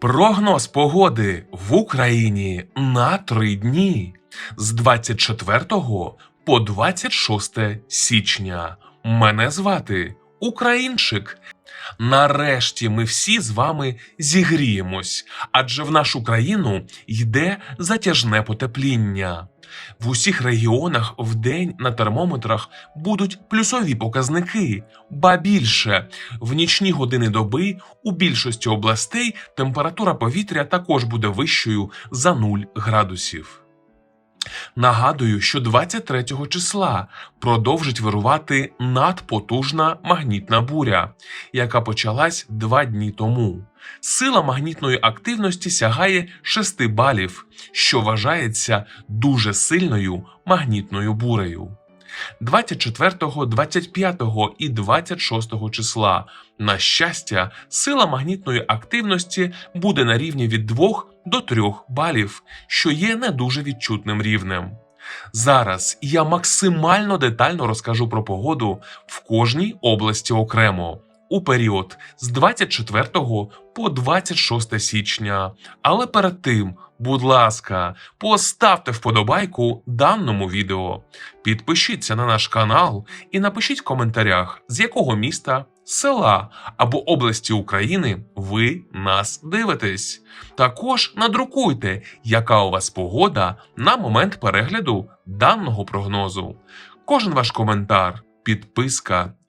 Прогноз погоди в Україні на три дні з 24 по 26 січня. Мене звати Українчик. Нарешті ми всі з вами зігріємось, адже в нашу країну йде затяжне потепління. В усіх регіонах вдень на термометрах будуть плюсові показники, ба більше в нічні години доби у більшості областей температура повітря також буде вищою за 0 градусів. Нагадую, що 23 числа продовжить вирувати надпотужна магнітна буря, яка почалась два дні тому. Сила магнітної активності сягає 6 балів, що вважається дуже сильною магнітною бурею. 24, 25 і 26 числа, на щастя, сила магнітної активності буде на рівні від 2 до 3 балів, що є не дуже відчутним рівнем. Зараз я максимально детально розкажу про погоду в кожній області окремо у період з 24 по 26 січня. Але перед тим, будь ласка, поставте вподобайку даному відео, підпишіться на наш канал і напишіть в коментарях, з якого міста, села або області України ви нас дивитесь. Також надрукуйте, яка у вас погода на момент перегляду даного прогнозу. Кожен ваш коментар, підписка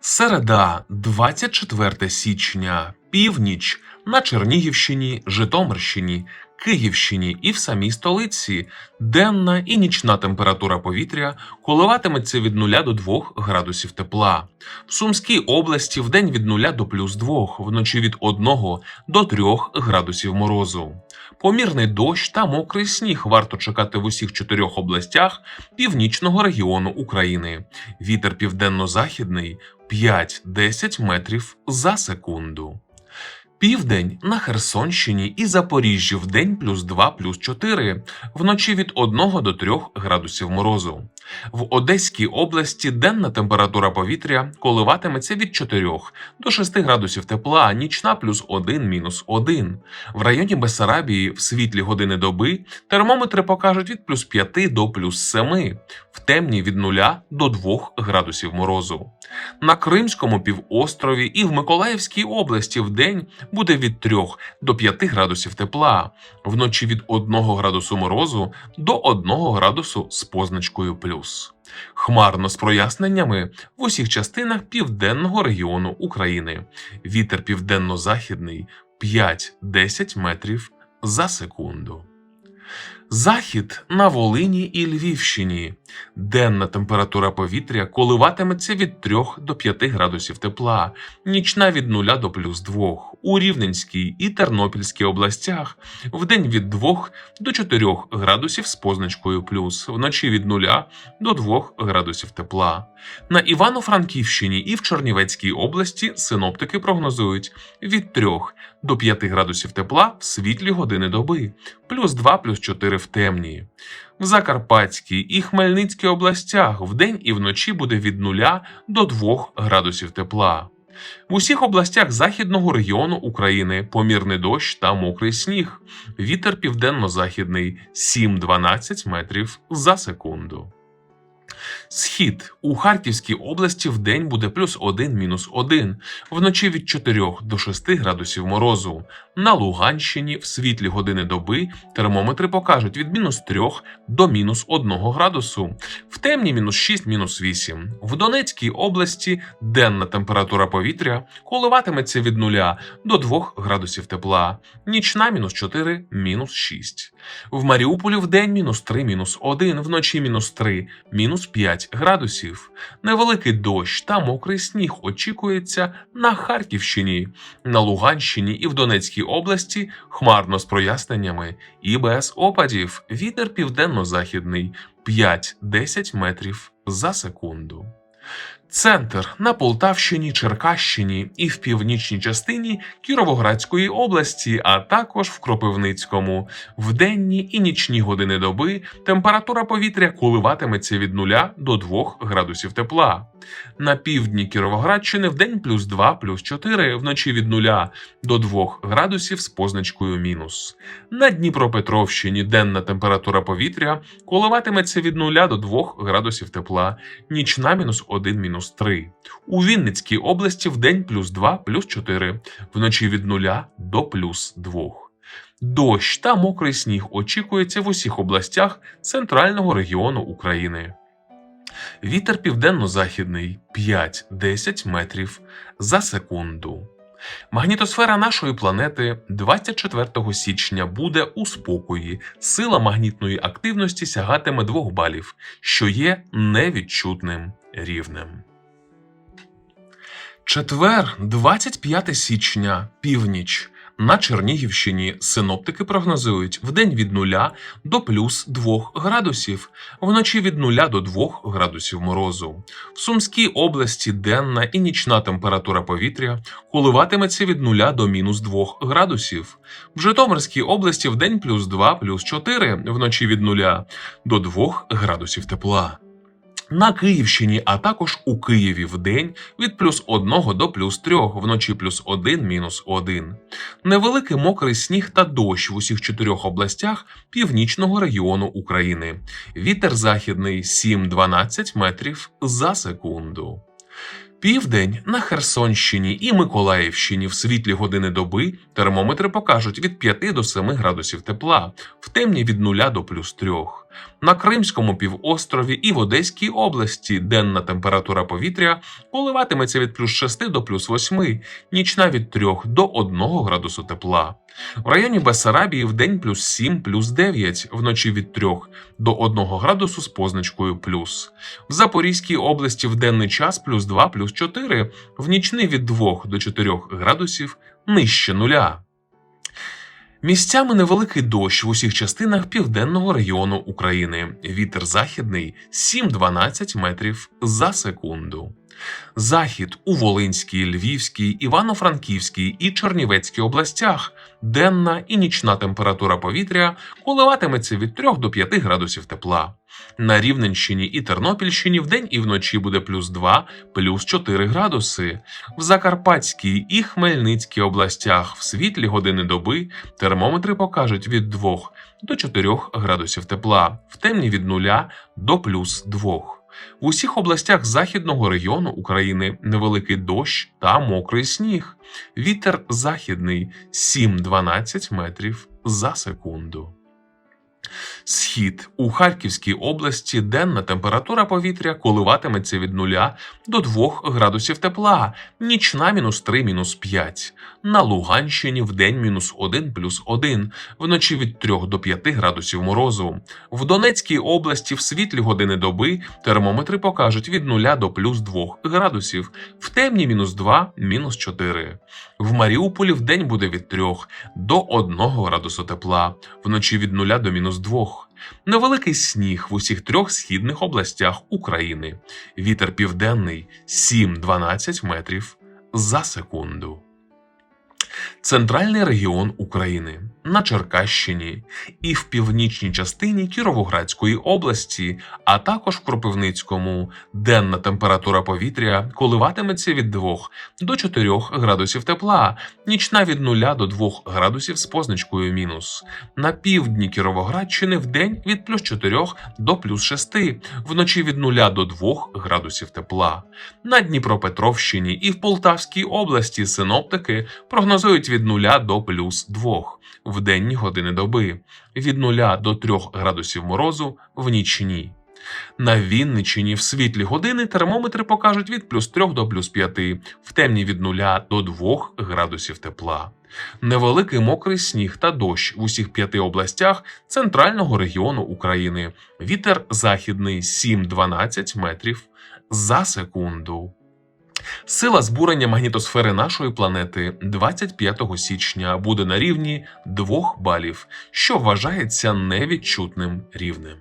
Середа, 24 січня, північ на Чернігівщині, Житомирщині, Київщині і в самій столиці. Денна і нічна температура повітря коливатиметься від 0 до 2 градусів тепла. В Сумській області вдень від 0 до плюс 2, вночі від 1 до 3 градусів морозу. Помірний дощ та мокрий сніг варто чекати в усіх чотирьох областях північного регіону України. Вітер південно-західний 5-10 метрів за секунду. Південь на Херсонщині і Запоріжжі в день плюс 2 плюс 4, вночі від 1 до 3 градусів морозу. В Одеській області денна температура повітря коливатиметься від 4 до 6 градусів тепла, нічна плюс 1 мінус 1. В районі Бесарабії в світлі години доби термометри покажуть від плюс 5 до плюс 7, в темні від 0 до 2 градусів морозу. На Кримському півострові і в Миколаївській області в день буде від 3 до 5 градусів тепла, вночі від 1 градусу морозу до 1 градусу з позначкою плюс. Хмарно з проясненнями в усіх частинах південного регіону України. Вітер південно-західний 5-10 метрів за секунду. Захід на Волині і Львівщині. Денна температура повітря коливатиметься від 3 до 5 градусів тепла, нічна від 0 до плюс 2. У Рівненській і Тернопільській областях вдень від 2 до 4 градусів з позначкою плюс, вночі від 0 до 2 градусів тепла. На Івано-Франківщині і в Чернівецькій області синоптики прогнозують від 3 до 5 градусів тепла в світлі години доби, плюс 2 плюс 4 в темні. В Закарпатській і Хмельницькій областях вдень і вночі буде від 0 до 2 градусів тепла. В усіх областях західного регіону України помірний дощ та мокрий сніг. Вітер південно-західний 7-12 метрів за секунду. Схід у Харківській області в день буде плюс 1 мінус 1, вночі від 4 до 6 градусів морозу. На Луганщині в світлі години доби термометри покажуть від мінус 3 до мінус 1 градусу, в темні мінус 6 мінус 8. В Донецькій області денна температура повітря коливатиметься від 0 до 2 градусів тепла, нічна мінус 4 мінус 6. В Маріуполі в день мінус 3 мінус 1, вночі мінус 3 мінус 5 5 градусів. Невеликий дощ та мокрий сніг очікується на Харківщині, на Луганщині і в Донецькій області хмарно з проясненнями і без опадів. Вітер південно-західний 5-10 метрів за секунду. Центр на Полтавщині, Черкащині і в північній частині Кіровоградської області, а також в Кропивницькому. В денні і нічні години доби температура повітря коливатиметься від 0 до 2 градусів тепла. На півдні Кіровоградщини в день плюс 2, плюс 4, вночі від 0 до 2 градусів з позначкою мінус. На Дніпропетровщині денна температура повітря коливатиметься від 0 до 2 градусів тепла, нічна мінус 1, мінус 3. У Вінницькій області в день плюс 2, плюс 4, вночі від 0 до плюс 2. Дощ та мокрий сніг очікується в усіх областях центрального регіону України. Вітер південно-західний 5-10 метрів за секунду. Магнітосфера нашої планети 24 січня буде у спокої. Сила магнітної активності сягатиме 2 балів, що є невідчутним рівнем. Четвер, 25 січня, північ. На Чернігівщині синоптики прогнозують вдень від 0 до плюс 2 градусів, вночі від 0 до 2 градусів морозу. В Сумській області денна і нічна температура повітря коливатиметься від 0 до мінус 2 градусів. В Житомирській області вдень плюс 2 плюс 4, вночі від 0 до 2 градусів тепла. На Київщині, а також у Києві в день від плюс 1 до плюс 3, вночі плюс 1, мінус 1. Невеликий мокрий сніг та дощ в усіх чотирьох областях північного регіону України. Вітер західний 7-12 метрів за секунду. Південь на Херсонщині і Миколаївщині в світлі години доби термометри покажуть від 5 до 7 градусів тепла, в темні від 0 до плюс 3. На Кримському півострові і в Одеській області денна температура повітря коливатиметься від плюс 6 до плюс 8, нічна від 3 до 1 градусу тепла. В районі Бессарабії в день плюс 7, плюс 9, вночі від 3 до 1 градусу з позначкою плюс. В Запорізькій області в денний час плюс 2, плюс 4, в нічний від 2 до 4 градусів нижче нуля. Місцями невеликий дощ в усіх частинах південного регіону України. Вітер західний 7-12 метрів за секунду. Захід у Волинській, Львівській, Івано-Франківській і Чернівецькій областях. Денна і нічна температура повітря коливатиметься від 3 до 5 градусів тепла. На Рівненщині і Тернопільщині вдень і вночі буде плюс 2, плюс 4 градуси. В Закарпатській і Хмельницькій областях в світлі години доби термометри покажуть від 2 до 4 градусів тепла, в темні від 0 до плюс 2. В усіх областях західного регіону України невеликий дощ та мокрий сніг. Вітер західний 7-12 метрів за секунду. Схід у Харківській області денна температура повітря коливатиметься від 0 до 2 градусів тепла, нічна мінус 3 мінус 5. На Луганщині в день мінус 1 плюс 1, вночі від 3 до 5 градусів морозу. В Донецькій області в світлі години доби термометри покажуть від 0 до плюс 2 градусів, в темні мінус 2 мінус 4. В Маріуполі в день буде від 3 до 1 градусу тепла, вночі від 0 до мінус 2. Невеликий сніг в усіх трьох східних областях України. Вітер південний 7-12 метрів за секунду. Центральний регіон України на Черкащині і в північній частині Кіровоградської області, а також в Кропивницькому денна температура повітря коливатиметься від 2 до 4 градусів тепла, нічна від 0 до 2 градусів з позначкою мінус. На півдні Кіровоградщини в день від плюс 4 до плюс 6, вночі від 0 до 2 градусів тепла. На Дніпропетровщині і в Полтавській області синоптики прогнозують від 0 до плюс 2 в денні години доби, від 0 до 3 градусів морозу в нічні. На Вінниччині в світлі години термометри покажуть від плюс 3 до плюс 5, в темні від 0 до 2 градусів тепла. Невеликий мокрий сніг та дощ в усіх п'яти областях центрального регіону України. Вітер західний 7-12 метрів за секунду. Сила збурення магнітосфери нашої планети 25 січня буде на рівні 2 балів, що вважається невідчутним рівнем.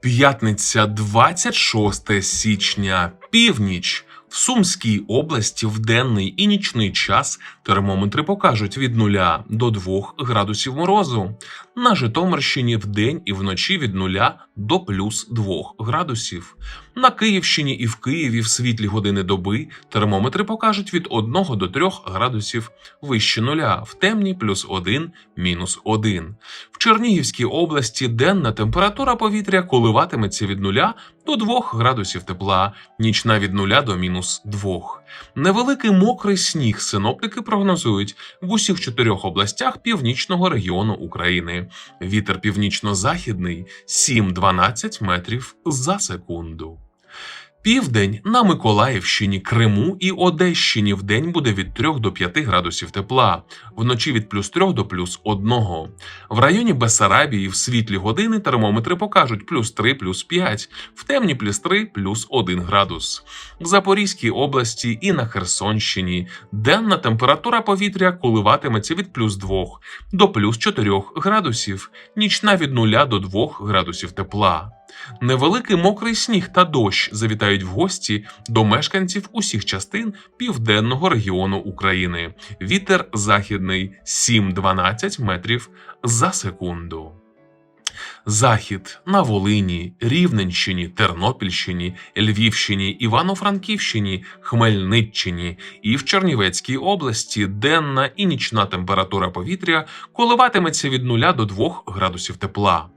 П'ятниця 26 січня, північ. В Сумській області в денний і нічний час термометри покажуть від 0 до 2 градусів морозу. На Житомирщині вдень і вночі від 0 до плюс 2 градусів. На Київщині і в Києві в світлі години доби термометри покажуть від 1 до 3 градусів вище нуля, в темні плюс 1, мінус 1. В Чернігівській області денна температура повітря коливатиметься від 0 до 2 градусів тепла, нічна від 0 до мінус 2. Невеликий мокрий сніг синоптики прогнозують в усіх чотирьох областях північного регіону України. Вітер північно-західний 7-12 метрів за секунду. Південь на Миколаївщині, Криму і Одещині вдень буде від 3 до 5 градусів тепла, вночі від плюс 3 до плюс 1. В районі Бесарабії в світлі години термометри покажуть плюс 3, плюс 5, в темні плюс 3, плюс 1 градус. В Запорізькій області і на Херсонщині денна температура повітря коливатиметься від плюс 2 до плюс 4 градусів, нічна від 0 до 2 градусів тепла. Невеликий мокрий сніг та дощ завітають в гості до мешканців усіх частин південного регіону України. Вітер західний 7-12 метрів за секунду. Захід на Волині, Рівненщині, Тернопільщині, Львівщині, Івано-Франківщині, Хмельниччині і в Чернівецькій області денна і нічна температура повітря коливатиметься від 0 до 2 градусів тепла.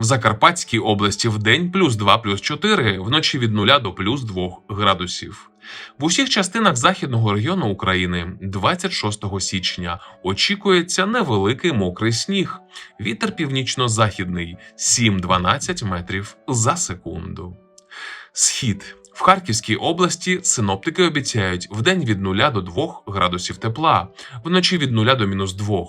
В Закарпатській області в день плюс 2 плюс 4, вночі від 0 до плюс 2 градусів. В усіх частинах західного регіону України 26 січня очікується невеликий мокрий сніг. Вітер північно-західний 7-12 метрів за секунду. Схід в Харківській області синоптики обіцяють вдень від 0 до 2 градусів тепла, вночі від 0 до мінус 2.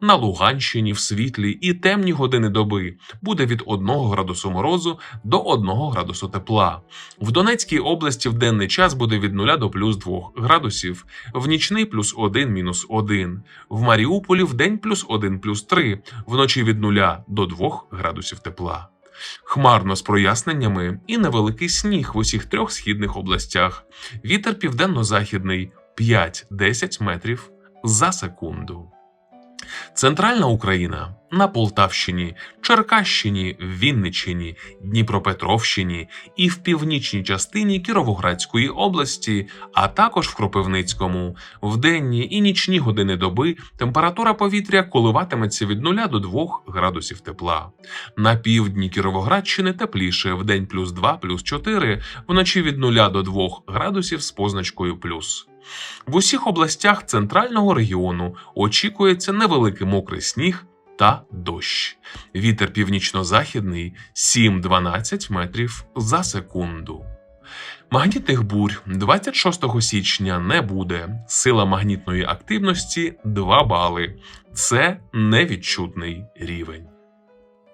На Луганщині в світлі і темні години доби буде від 1 градусу морозу до 1 градусу тепла. В Донецькій області в денний час буде від 0 до плюс 2 градусів, в нічний плюс 1 мінус 1. В Маріуполі в день плюс 1 плюс 3, вночі від 0 до 2 градусів тепла. Хмарно з проясненнями і невеликий сніг в усіх трьох східних областях. Вітер південно-західний 5-10 метрів за секунду. Центральна Україна на Полтавщині, Черкащині, Вінниччині, Дніпропетровщині і в північній частині Кіровоградської області, а також в Кропивницькому. В денні і нічні години доби температура повітря коливатиметься від 0 до 2 градусів тепла. На півдні Кіровоградщини тепліше в день плюс 2, плюс 4, вночі від 0 до 2 градусів з позначкою плюс. В усіх областях центрального регіону очікується невеликий мокрий сніг та дощ. Вітер північно-західний 7-12 метрів за секунду. Магнітних бурь 26 січня не буде. Сила магнітної активності 2 бали. Це невідчутний рівень.